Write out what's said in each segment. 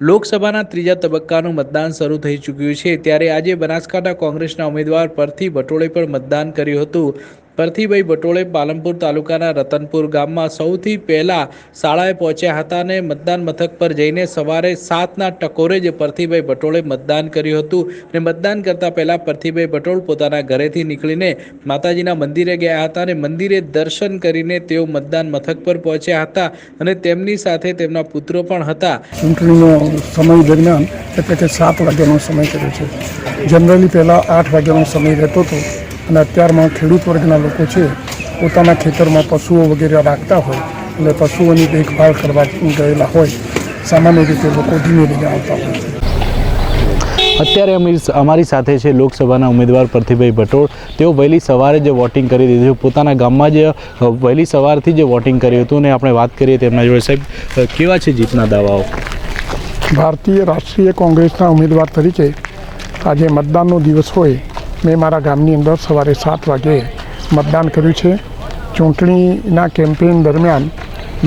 લોકસભાના ત્રીજા તબક્કાનું મતદાન શરૂ થઈ ચૂક્યું છે. ત્યારે આજે બનાસકાંઠા કોંગ્રેસના ઉમેદવાર પરથી ભટોળે પર મતદાન કર્યું હતું. પરથીભાઈ બટોળે પાલનપુર તાલુકાના રતનપુર ગામમાં સૌથી પહેલાં શાળાએ પહોંચ્યા હતા અને મતદાન મથક પર જઈને સવારે સાતના ટકોરે જ પરથીભાઈ બટોળે મતદાન કર્યું હતું. અને મતદાન કરતાં પહેલાં પરથીભાઈ બટોળ પોતાના ઘરેથી નીકળીને માતાજીના મંદિરે ગયા હતા અને મંદિરે દર્શન કરીને તેઓ મતદાન મથક પર પહોંચ્યા હતા અને તેમની સાથે તેમના પુત્રો પણ હતા. ચૂંટણીનો સમય દરમિયાન એટલે કે સાત વાગ્યાનો સમય કર્યો છે. જનરલી પહેલાં આઠ વાગ્યાનો સમય રહેતો હતો. અને અત્યારમાં ખેડૂત વર્ગના લોકો છે પોતાના ખેતરમાં પશુઓ વગેરે રાખતા હોય એટલે પશુઓની દેખભાળ કરવા ગયેલા હોય સામાન્ય રીતે લોકો ધીમે ધીમે આવતા હોય છે. અત્યારે અમારી અમારી સાથે છે લોકસભાના ઉમેદવાર પ્રતિભાઈ ભટોળ. તેઓ વહેલી સવારે જ વોટિંગ કરી દીધું છે પોતાના ગામમાં જ વહેલી સવારથી જ વોટિંગ કર્યું હતું અને આપણે વાત કરીએ તેમના જોડે. સાહેબ કેવા છે જીતના દાવાઓ? ભારતીય રાષ્ટ્રીય કોંગ્રેસના ઉમેદવાર તરીકે આજે મતદાનનો દિવસ હોય મેં મારા ગામની અંદર સવારે સાત વાગે મતદાન કર્યું છે. ચૂંટણીના કેમ્પેઇન દરમિયાન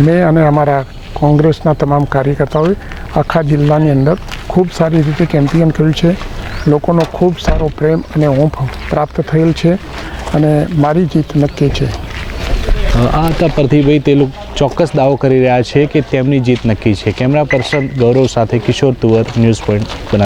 મેં અને અમારા કોંગ્રેસના તમામ કાર્યકર્તાઓએ આખા જિલ્લાની અંદર ખૂબ સારી રીતે કેમ્પેઇન કર્યું છે. લોકોનો ખૂબ સારો પ્રેમ અને હૂંફ પ્રાપ્ત થયેલ છે અને મારી જીત નક્કી છે. આ હતા પ્રતિભાઈ, તે લોકો ચોક્કસ દાવો કરી રહ્યા છે કે તેમની જીત નક્કી છે. કેમેરા પર્સન ગૌરવ સાથે કિશોર તુવર, ન્યૂઝ પોઈન્ટ